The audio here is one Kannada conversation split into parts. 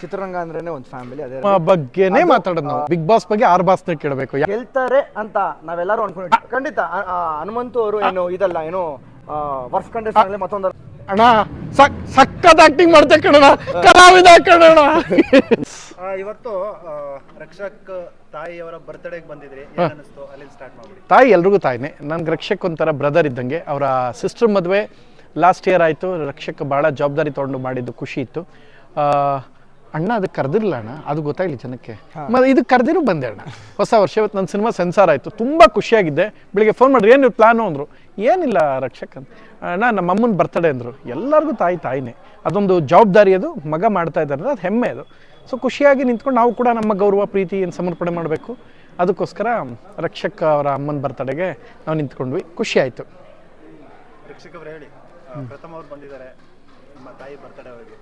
ಚಿತ್ರರಂಗ ಅಂದ್ರೇನೆ ಒಂದು ಫ್ಯಾಮಿಲಿ ಅದೇ ಆ ಬಗ್ಗೆನೇ ಮಾತಾಡೋದು ನಾವು. ಬಿಗ್ ಬಾಸ್ ಬಗ್ಗೆ ಆರ್ ಬಾಸ್ನ ಕೇಳಬೇಕು. ಹೇಳ್ತಾರೆ ಅಂತ ನಾವೆಲ್ಲರೂ ಅನ್ಕೊಂಡಿದ್ವಿ ಖಂಡಿತ ಆ- ಆ ಹನುಮಂತು ಅವರು ಏನು ಇದಲ್ಲ ಏನು ವರ್ಸ್ ಕಂಡೀಷನ್ ಮತ್ತೊಂದು ಅಣ್ಣ ಸಕ್ ಸಕ್ಕತ್ ಆಕ್ಟಿಂಗ್ ಮಾಡ್ತೆ ಕಣಣ ಕಲಾವಿದ ಕಣಣ ಆ, ಇವತ್ತು ಆ, ರಕ್ಷಕ್ ತಾಯಿಯವರ ಬರ್ತ್ಡೇಗೆ ಬಂದಿದ್ರಿ. ಏನ್ ಅನಿಸ್ತು? ಅಲ್ಲಿಂದ ಸ್ಟಾರ್ಟ್ ಮಾಡ್ಬಿಡಿ. ತಾಯಿ ಎಲ್ರಿಗೂ ತಾಯಿನೇ. ನನ್ಗೆ ರಕ್ಷಕ್ ಒಂಥರ ಬ್ರದರ್ ಇದ್ದಂಗೆ. ಅವರ ಸಿಸ್ಟರ್ ಮದುವೆ ಲಾಸ್ಟ್ ಇಯರ್ ಆಯಿತು. ರಕ್ಷಕ್ ಭಾಳ ಜವಾಬ್ದಾರಿ ತೊಗೊಂಡು ಮಾಡಿದ್ದು ಖುಷಿ ಇತ್ತು. ಆ, ಅಣ್ಣ ಅದಕ್ಕೆ ಕರೆದಿರಲಿಲ್ಲ ಅಣ್ಣ. ಅದು ಗೊತ್ತಾಗಲಿ ಜನಕ್ಕೆ. ಮತ್ತೆ ಇದಕ್ಕೆ ಕರೆದಿರು ಬಂದೆ ಅಣ್ಣ. ಹೊಸ ವರ್ಷ ಇವತ್ತು ನನ್ನ ಸಿನಿಮಾ ಸೆನ್ಸಾರ್ ಆಯಿತು. ತುಂಬ ಖುಷಿಯಾಗಿದ್ದೆ. ಬೆಳಿಗ್ಗೆ ಫೋನ್ ಮಾಡಿರಿ ಏನು ಪ್ಲಾನು ಅಂದರು. ಏನಿಲ್ಲ ರಕ್ಷಕ್ ಅಂತ. ಅಣ್ಣ ನಮ್ಮ ಅಮ್ಮನ ಬರ್ತಡೇ ಅಂದರು. ಎಲ್ಲರಿಗೂ ತಾಯಿ ತಾಯಿನೇ. ಅದೊಂದು ಜವಾಬ್ದಾರಿ ಅದು. ಮಗ ಮಾಡ್ತಾ ಇದ್ದಾರೆ ಅದು ಹೆಮ್ಮೆ ಅದು. ಸೊ ಖುಷಿಯಾಗಿ ನಿಂತ್ಕೊಂಡು ನಾವು ಕೂಡ ನಮ್ಮ ಗೌರವ ಪ್ರೀತಿ ಏನು ಸಮರ್ಪಣೆ ಮಾಡಬೇಕು. ಅದಕ್ಕೋಸ್ಕರ ರಕ್ಷಕ್ ಅವರ ಅಮ್ಮನ ಬರ್ತಡೆಗೆ ನಾವು ನಿಂತ್ಕೊಂಡ್ವಿ. ಖುಷಿ ಆಯಿತು. ರಕ್ಷಕ್ ಅವ್ರು ಹೇಳಿ. ಪ್ರಥಮ ಅವ್ರು ಬಂದಿದ್ದಾರೆ. ನಿಮ್ಮ ತಾಯಿ ಬರ್ತ್ಡೇ ಅವರಿಗೆ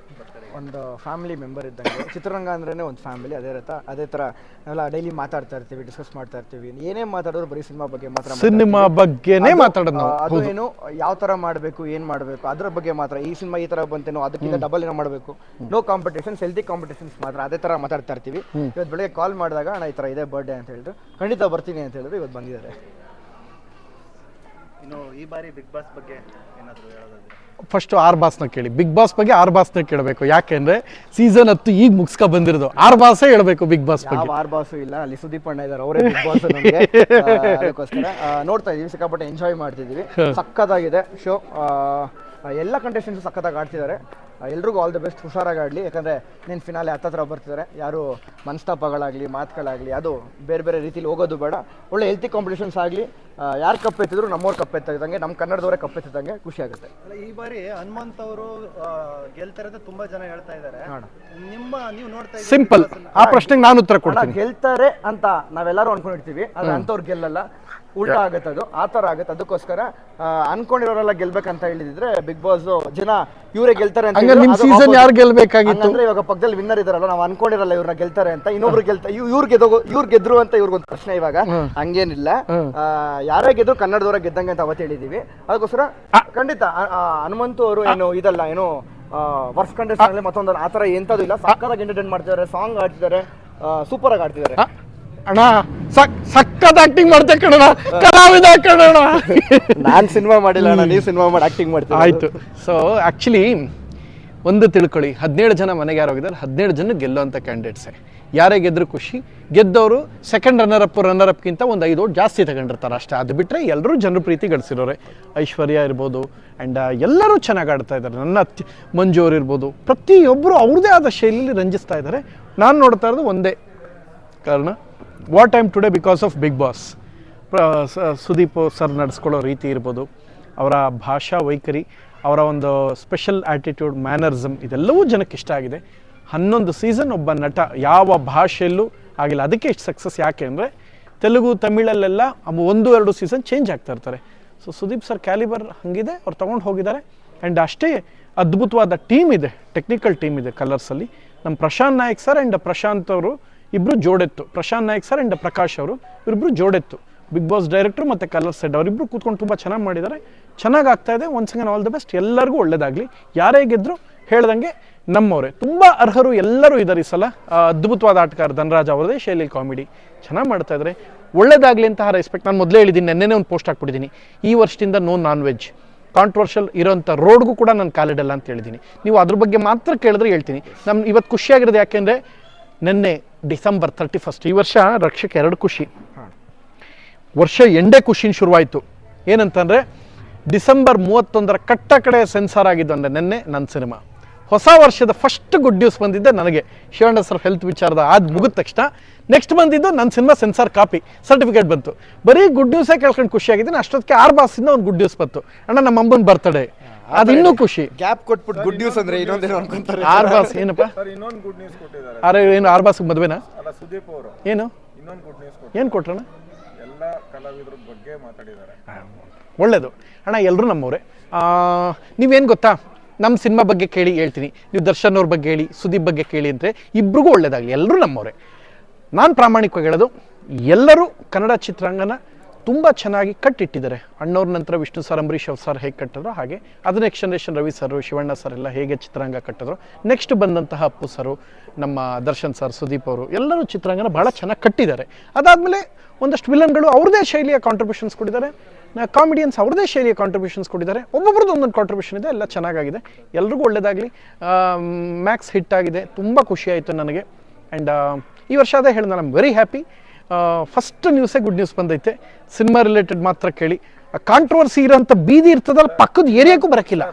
ಒಂದು ಫ್ಯಾಮಿಲಿ ಮೆಂಬರ್ ಇದ್ದಂಗೆ. ಚಿತ್ರರಂಗ ಅಂದ್ರೇನೆ ಒಂದು ಫ್ಯಾಮಿಲಿ ಅದೇ ರಥ ಅದೇ ತರ ನಾವೆಲ್ಲ ಡೈಲಿ ಮಾತಾಡ್ತಾ ಇರ್ತೀವಿ ಡಿಸ್ಕಸ್ ಮಾಡ್ತಾ ಇರ್ತೀವಿ. ಏನೇ ಮಾತಾಡೋರು ಬರೀ ಸಿನಿಮಾ ಬಗ್ಗೆ ಮಾತ್ರ. ಸಿನಿಮಾ ಬಗ್ಗೆನೇ ಮಾತಾಡೋದು ನಾವು. ಅದು ಏನು ಯಾವ ತರ ಮಾಡಬೇಕು ಏನ್ ಮಾಡಬೇಕು ಅದ್ರ ಬಗ್ಗೆ ಮಾತ್ರ. ಈ ಸಿನಿಮಾ ಈ ತರ ಬಂತೇನೋ ಅದಕ್ಕಿಂತ ಡಬಲ್ ಏನೋ ಮಾಡಬೇಕು. ನೋ ಕಾಂಪಿಟೇಷನ್ ಹೆಲ್ತಿ ಕಾಂಪಿಟೇಷನ್ಸ್ ಮಾತ್ರ. ಅದೇ ತರ ಮಾತಾಡ್ತಾ ಇರ್ತೀವಿ. ಇವತ್ತು ಬೆಳಗ್ಗೆ ಕಾಲ್ ಮಾಡಿದಾಗ ಅಣ್ಣ ಈ ತರ ಇದೆ ಬರ್ಡೇ ಅಂತ ಹೇಳಿದ್ರು. ಖಂಡಿತ ಬರ್ತೀನಿ ಅಂತ ಹೇಳಿದ್ರು ಇವತ್ತು ಬಂದಿದ್ದಾರೆ. ಇನ್ನು ಈ ಬಾರಿ ಬಿಗ್ ಬಾಸ್ ಬಗ್ಗೆ ಏನಾದ್ರು ಹೇಳೋದಾದ್ರೆ? ಫಸ್ಟು ಆರ್ ಬಾಸ್ನ ಕೇಳಿ. ಬಿಗ್ ಬಾಸ್ ಬಗ್ಗೆ ಆರ್ ಬಾಸ್ನ ಕೇಳಬೇಕು. ಯಾಕೆಂದ್ರೆ ಸೀಸನ್ ಹತ್ತು ಈಗ ಮುಗಿಸ್ಕೊ ಬಂದಿರೋದು. ಆರ್ ಬಾಸ್ ಹೇಳಬೇಕು ಬಿಗ್ ಬಾಸ್ ಬಗ್ಗೆ. ಯಾವ ಆರ್ ಬಾಸ್ ಇಲ್ಲ. ಅಲ್ಲಿ ಸುದೀಪ್ ಅಣ್ಣ ಇದ್ದಾರೆ ಅವರೇ ಬಿಗ್ ಬಾಸ್ ನಮಗೆ. ಅದಕ್ಕೋಸ್ಕರ ಆ, ನೋಡ್ತಾ ಇದೀವಿ. ಸಿಕ್ಕಾಪಟ್ಟೆ ಎಂಜಾಯ್ ಮಾಡ್ತಿದೀವಿ. ಸಕ್ಕತ್ತಾಗಿದೆ ಶೋ ಎಲ್ಲ ಕಂಟೆಸ್ಟೆಂಟ್ಸ್ ಸಕ್ಕತ್ತಾಗಿ ಆಡ್ತಿದ್ದಾರೆ. ಎಲ್ರಿಗೂ ಆಲ್ ದ ಬೆಸ್ಟ್ ಹುಷಾರಾಗಿ ಆಡ್ಲಿ. ಯಾಕಂದ್ರೆ ನೀನು ಫಿನಾಲೆ ಹತ್ತತ್ರ ಬರ್ತಿದ್ದಾರೆ. ಯಾರು ಮನಸ್ತಾಪಗಳಾಗಲಿ ಮಾತುಗಳಾಗಲಿ ಅದು ಬೇರೆ ಬೇರೆ ರೀತಿಲಿ ಹೋಗೋದು ಬೇಡ. ಒಳ್ಳೆ ಹೆಲ್ತಿ ಕಾಂಪಿಟೇಷನ್ಸ್ ಆಗಲಿ. ಯಾರು ಕಪ್ಪೆತ್ತಿದ್ರು ನಮ್ಮವ್ರು ಕಪ್ಪೆತ್ತಿದಂಗೆ ನಮ್ಮ ಕನ್ನಡದವರೇ ಕಪ್ಪೆತ್ತಿದಂಗೆ ಖುಷಿ ಆಗುತ್ತೆ. ಅಲ್ಲ ಈ ಬಾರಿ ಹನುಮಂತ್ ಅವರು ಗೆಲ್ತಾರೆ ಅಂತ ತುಂಬಾ ಜನ ಹೇಳ್ತಾ ಇದ್ದಾರೆ ನಿಮ್ಮ ನೀವು ನೋಡ್ತಾ ಇದ್ದೀರಾ ಸಿಂಪಲ್ ಆ ಪ್ರಶ್ನೆಗೆ ನಾನು ಉತ್ತರ ಅಣ್ಣ, ಕೊಡ್ತೀನಿ. ಗೆಲ್ತಾರೆ ಅಂತ ನಾವೆಲ್ಲರೂ ಅನ್ಕೊಂಡಿರ್ತೀವಿ ಆದ್ರೆ ಅಂತವ್ರು ಗೆಲ್ಲಲ್ಲ. ಉಲ್ಟಾ ಆಗುತ್ತೆ ಅದು ಆ ಥರ ಆಗುತ್ತೆ. ಅದಕ್ಕೋಸ್ಕರ ಅನ್ಕೊಂಡಿರೋರೆಲ್ಲ ಗೆಲ್ಬೇಕಂತ ಹೇಳಿದ್ರೆ ಬಿಗ್ ಬಾಸ್ ಜನ ಇವರೇ ಗೆಲ್ತಾರೆ ಅಂತ ಹಂಗಾರೆ ನಿಮ್ ಅದು ಯಾರು ಗೆಲ್ಬೇಕಾಗಿತ್ತು? ಅಂದ್ರೆ ಇವಾಗ ಪಕ್ಕದಲ್ಲಿ ವಿನ್ನರ್ ಇದಾರಲ್ಲ ನಾವು ಅನ್ಕೊಂಡಿರಲ್ಲ ಇವ್ರನ್ನ ಗೆಲ್ತಾರೆ ಅಂತ. ಇನ್ನೊಬ್ರು ಗೆಲ್ತಾ ಇವ್ರು ಗೆದ್ರು ಇವ್ರು ಗೆದ್ರು ಅಂತ ಇವ್ರಿಗೊಂದು ಪ್ರಶ್ನೆ ಇವಾಗ. ಹಂಗೇನಿಲ್ಲ. ಆ, ಯಾರೇ ಗೆದ್ರು ಕನ್ನಡದವರ ಗೆದ್ದಂಗೆ ಅಂತ ಅವತ್ತು ಹೇಳಿದೀವಿ. ಅದಕ್ಕೋಸ್ಕರ ಖಂಡಿತ ಆ, ಆ, ಹನುಮಂತು ಅವರು ಏನು ಇದಲ್ಲ ಏನು ವರ್ಸ್ ಕಂಡೀಷನ್ ಮತ್ತೊಂದು ಆ ಥರ ಎಂಥದ್ದು ಇಲ್ಲ. ಸಕ್ಕತ್ತಾಗಿ ಎಂಟರ್ಟೈನ್ ಮಾಡ್ತಿದ್ದಾರೆ ಸಾಂಗ್ ಆಡ್ತಿದ್ದಾರೆ ಸೂಪರ್ ಆಗಿ ಆಡ್ತಿದ್ದಾರೆ ಅಣ್ಣ ಸಕ್ ಸಕ್ಕತ್ ಆಕ್ಟಿಂಗ್ ಮಾಡ್ತೆ ಕಣಣ ಕಲಾವಿದ ಕಣಣ ನಾನು ಸಿನಿಮಾ ಮಾಡಿಲ್ಲ ಅಣ್ಣ ನೀವು ಸಿನಿಮಾ ಮಾಡಿ ಆಕ್ಟಿಂಗ್ ಮಾಡ್ತೀವಿ ಆಯ್ತು. ಸೊ ಆ್ಯಕ್ಚುಲಿ ಒಂದು ತಿಳ್ಕೊಳ್ಳಿ ಹದಿನೇಳು ಜನ ಮನೆಗೆ ಯಾರು ಹೋಗಿದ್ದಾರೆ? ಹದಿನೇಳು ಜನ ಗೆಲ್ಲುವಂಥ ಕ್ಯಾಂಡಿಡೇಟ್ಸೇ ಯಾರೇ ಗೆದ್ರು ಖುಷಿ. ಗೆದ್ದವರು ಸೆಕೆಂಡ್ ರನ್ನರ್ ಅಪ್ ರನ್ನರ್ ಅಪ್ಗಿಂತ ಒಂದು ಐದು ಓಟ್ ಜಾಸ್ತಿ ತಗೊಂಡಿರ್ತಾರೆ ಅಷ್ಟೇ. ಅದು ಬಿಟ್ಟರೆ ಎಲ್ಲರೂ ಜನರ ಪ್ರೀತಿ ಗಳಿಸಿರೋರೆ. ಐಶ್ವರ್ಯ ಇರ್ಬೋದು ಆ್ಯಂಡ್ ಎಲ್ಲರೂ ಚೆನ್ನಾಗಿ ಆಡ್ತಾ ಇದ್ದಾರೆ. ನನ್ನ ಮಂಜು ಅವ್ರು ಇರ್ಬೋದು ಪ್ರತಿಯೊಬ್ಬರು ಅವ್ರದ್ದೇ ಆದ ಶೈಲಿಯಲ್ಲಿ ರಂಜಿಸ್ತಾ ಇದ್ದಾರೆ. ನಾನು ನೋಡ್ತಾ ಇರೋದು ಒಂದೇ ಕಾರಣ what I'm today because of Bigg Boss Sudeep sir ನಡೆಸ್ಕೊಳ್ಳೋ ರೀತಿ ಇರ್ಬೋದು. ಅವರ ಭಾಷಾ ವೈಖರಿ, ಅವರ ಒಂದು ಸ್ಪೆಷಲ್ ಆ್ಯಟಿಟ್ಯೂಡ್ ಮ್ಯಾನರಿಸಮ್ ಇದೆಲ್ಲವೂ ಜನಕ್ಕೆ ಇಷ್ಟ ಆಗಿದೆ. ಹನ್ನೊಂದು ಸೀಸನ್ ಒಬ್ಬ ನಟ ಯಾವ ಭಾಷೆಯಲ್ಲೂ ಆಗಿಲ್ಲ. ಅದಕ್ಕೆ ಇಷ್ಟು ಸಕ್ಸಸ್ ಯಾಕೆ ಅಂದರೆ, ತೆಲುಗು, ತಮಿಳಲ್ಲೆಲ್ಲ ಒಂದು, ಎರಡು ಸೀಸನ್ ಚೇಂಜ್ ಆಗ್ತಾ ಇರ್ತಾರೆ. ಸೊ ಸುದೀಪ್ ಸರ್ ಕ್ಯಾಲಿಬರ್ ಹಂಗಿದೆ, ಅವ್ರು ತೊಗೊಂಡು ಹೋಗಿದ್ದಾರೆ. ಆ್ಯಂಡ್ ಅಷ್ಟೇ ಅದ್ಭುತವಾದ ಟೀಮ್ ಇದೆ ಟೆಕ್ನಿಕಲ್ ಟೀಮ್ ಇದೆ ಕಲರ್ಸಲ್ಲಿ ನಮ್ಮ ಪ್ರಶಾಂತ್ ನಾಯಕ್ ಸರ್ ಆ್ಯಂಡ್ ಪ್ರಶಾಂತ್ ಅವರು ಇಬ್ಬರು ಜೋಡೆತ್ತು. ಪ್ರಶಾಂತ್ ನಾಯಕ್ ಸರ್ ಆ್ಯಂಡ್ ಪ್ರಕಾಶ್ ಅವರು ಇವರಿಬ್ಬರು ಜೋಡೆತ್ತು. ಬಿಗ್ ಬಾಸ್ ಡೈರೆಕ್ಟ್ರು ಮತ್ತು ಕಲರ್ ಸೆಡ್ ಅವರಿಬ್ಬರು ಕೂತ್ಕೊಂಡು ತುಂಬ ಚೆನ್ನಾಗಿ ಮಾಡಿದ್ದಾರೆ. ಚೆನ್ನಾಗಿ ಆಗ್ತಾ ಇದೆ. Once again all the best ಎಲ್ಲರಿಗೂ ಒಳ್ಳೇದಾಗಲಿ. ಯಾರೇ ಗೆದ್ರು ಹೇಳ್ದಂಗೆ ನಮ್ಮವರೇ. ತುಂಬ ಅರ್ಹರು ಎಲ್ಲರೂ ಇದ್ದಾರೆ ಈ ಸಲ. ಅದ್ಭುತವಾದ ಆಟಗಾರ ಧನರಾಜ್ ಅವರದೇ. ಶೈಲಿ ಕಾಮಿಡಿ ಚೆನ್ನಾಗಿ ಮಾಡ್ತಾ ಇದ್ದಾರೆ ಒಳ್ಳೇದಾಗಲಿ ಅಂತ ರೆಸ್ಪೆಕ್ಟ್ ನಾನು ಮೊದಲೇ ಹೇಳಿದ್ದೀನಿ. ನೆನ್ನೆನೇ ಒಂದು ಪೋಸ್ಟ್ ಹಾಕ್ಬಿಟ್ಟಿದ್ದೀನಿ. ಈ ವರ್ಷದಿಂದ ನೋ ನಾನ್ ವೆಜ್ ಕಾಂಟ್ರವರ್ಷಿಯಲ್ ಇರೋಂಥ ರೋಡ್ಗೂ ಕೂಡ ನಾನು ಕಾಲಿಡಲ್ಲ ಅಂತ ಹೇಳಿದ್ದೀನಿ. ನೀವು ಅದ್ರ ಬಗ್ಗೆ ಮಾತ್ರ ಕೇಳಿದ್ರೆ ಹೇಳ್ತೀನಿ. ನಮ್ಮ ಇವತ್ತು ಖುಷಿಯಾಗಿರೋದು ಯಾಕೆಂದರೆ ನಿನ್ನೆ ಡಿಸೆಂಬರ್ ತರ್ಟಿ ಫಸ್ಟ್ ಈ ವರ್ಷ ರಕ್ಷಕ್ಕೆ ಎರಡು ಖುಷಿ. ವರ್ಷ ಎಂಡೇ ಖುಷಿನ ಶುರುವಾಯಿತು. ಏನಂತಂದರೆ ಡಿಸೆಂಬರ್ ಮೂವತ್ತೊಂದರ ಕಟ್ಟ ಕಡೆ ಸೆನ್ಸಾರ್ ಆಗಿದ್ದು ಅಂದರೆ ನಿನ್ನೆ ನನ್ನ ಸಿನಿಮಾ. ಹೊಸ ವರ್ಷದ ಫಸ್ಟ್ ಗುಡ್ ನ್ಯೂಸ್ ಬಂದಿದ್ದೆ ನನಗೆ. ಶಿವಣ್ಣ ಸರ್ ಹೆಲ್ತ್ ವಿಚಾರದ ಆದ ಮುಗಿದ ತಕ್ಷಣ ನೆಕ್ಸ್ಟ್ ಬಂದಿದ್ದು ನನ್ನ ಸಿನಿಮಾ ಸೆನ್ಸಾರ್ ಕಾಪಿ ಸರ್ಟಿಫಿಕೇಟ್ ಬಂತು. ಬರೀ ಗುಡ್ ನ್ಯೂಸೇ ಕೇಳ್ಕೊಂಡು ಖುಷಿಯಾಗಿದ್ದೀನಿ ಅಷ್ಟೊತ್ತಿಗೆ ಆರು ಬಾಸಿಂದ ಒಂದು ಗುಡ್ ನ್ಯೂಸ್ ಬಂತು. ಅಣ್ಣ ನಮ್ಮ ಅಮ್ಮನ ಬರ್ತಡೇ ಅದು ಇನ್ನೂ ಖುಷಿ. ಗ್ಯಾಪ್ ಕೊಟ್ಬಿಟ್ಟು ಗುಡ್ ನ್ಯೂಸ್ ಅಂದ್ರೆ ಇನ್ನೊಂದೇನು ಅನ್ಕೊಂತಾರೆ ಆರ್ ಬಾಸ್ ಏನಪ್ಪ? ಸರ್ ಇನ್ನೊಂದು ಗುಡ್ ನ್ಯೂಸ್ ಕೊಟ್ಟಿದ್ದಾರೆ. ಆರೆ ಏನು ಆರ್ ಬಾಸ್ ಮದುವೆನಾ? ಅಲ್ಲ ಸುದೀಪ್ ಅವರು. ಏನು? ಇನ್ನೊಂದು ಗುಡ್ ನ್ಯೂಸ್ ಕೊಟ್ಟು ಏನು ಕೊಟ್ರಣ್ಣ? ಎಲ್ಲ ಕಲಾವಿದ್ರ ಬಗ್ಗೆ ಮಾತಾಡಿದ್ದಾರೆ. ಒಳ್ಳೇದು. ಅಣ್ಣ ಎಲ್ಲರೂ ನಮ್ಮವರೇ. ನೀವೇನು ಗೊತ್ತಾ? ನಮ್ಮ ಸಿನಿಮಾ ಬಗ್ಗೆ ಕೇಳಿ ಹೇಳ್ತೀನಿ. ನೀವು ದರ್ಶನ್ ಅವ್ರ ಬಗ್ಗೆ ಹೇಳಿ ಸುದೀಪ್ ಬಗ್ಗೆ ಕೇಳಿ ಅಂದರೆ ಇಬ್ರಿಗೂ ಒಳ್ಳೇದಾಗಲಿ. ಎಲ್ಲರೂ ನಮ್ಮವರೇ. ನಾನು ಪ್ರಾಮಾಣಿಕವಾಗಿ ಹೇಳೋದು ಎಲ್ಲರೂ ಕನ್ನಡ ಚಿತ್ರಾಂಗನ ತುಂಬ ಚೆನ್ನಾಗಿ ಕಟ್ಟಿಟ್ಟಿದ್ದಾರೆ ಅಣ್ಣವ್ರ ನಂತರ ವಿಷ್ಣು ಸರ್ ಅಂಬರೀಶ್ ಅವ್ರ ಸರ್ ಹೇಗೆ ಕಟ್ಟಿದ್ರು ಹಾಗೆ. ಅದು next generation Ravi sir, Shivanna sir ಎಲ್ಲ ಹೇಗೆ ಚಿತ್ರರಂಗ ಕಟ್ಟಿದ್ರು. ನೆಕ್ಸ್ಟ್ ಬಂದಂತಹ ಅಪ್ಪು ಸರು, ನಮ್ಮ ದರ್ಶನ್ ಸರ್, ಸುದೀಪ್ ಅವರು ಎಲ್ಲರೂ ಚಿತ್ರರಂಗನ ಭಾಳ ಚೆನ್ನಾಗಿ ಕಟ್ಟಿದ್ದಾರೆ. ಅದಾದಮೇಲೆ ಒಂದಷ್ಟು ವಿಲನ್ಗಳು ಅವ್ರದೇ ಶೈಲಿಯ ಕಾಂಟ್ರಿಬ್ಯೂಷನ್ಸ್ ಕೊಟ್ಟಿದ್ದಾರೆ. ಕಾಮಿಡಿಯನ್ಸ್ ಅವ್ರದೇ ಶೈಲಿಯ ಕಾಂಟ್ರಿಬ್ಯೂಷನ್ಸ್ ಕೊಟ್ಟಿದ್ದಾರೆ. ಒಬ್ಬೊಬ್ರದ್ದು ಒಂದೊಂದು ಕಾಂಟ್ರಿಬ್ಯೂಷನ್ ಇದೆ, ಎಲ್ಲ ಚೆನ್ನಾಗಿದೆ ಎಲ್ರಿಗೂ ಒಳ್ಳೆಯದಾಗಲಿ ಮ್ಯಾಕ್ಸ್ ಹಿಟ್ ಆಗಿದೆ. ತುಂಬ ಖುಷಿಯಾಯಿತು ನನಗೆ. ಆ್ಯಂಡ್ ಈ ವರ್ಷ ಅದೇ ಹೇಳಿದ ನಾನು ವೆರಿ ಹ್ಯಾಪಿ ಫಸ್ಟ್ ನ್ಯೂಸೇ ಗುಡ್ ನ್ಯೂಸ್ ಬಂದೈತೆ. ಸಿನಿಮಾ ರಿಲೇಟೆಡ್ ಮಾತ್ರ ಕೇಳಿ. ಕಾಂಟ್ರವರ್ಸಿ ಇರೋಂಥ ಬೀದಿ ಇರ್ತದಲ್ಲ, ಪಕ್ಕದ ಏರಿಯಾಕ್ಕೂ ಬರೋಕ್ಕಿಲ್ಲ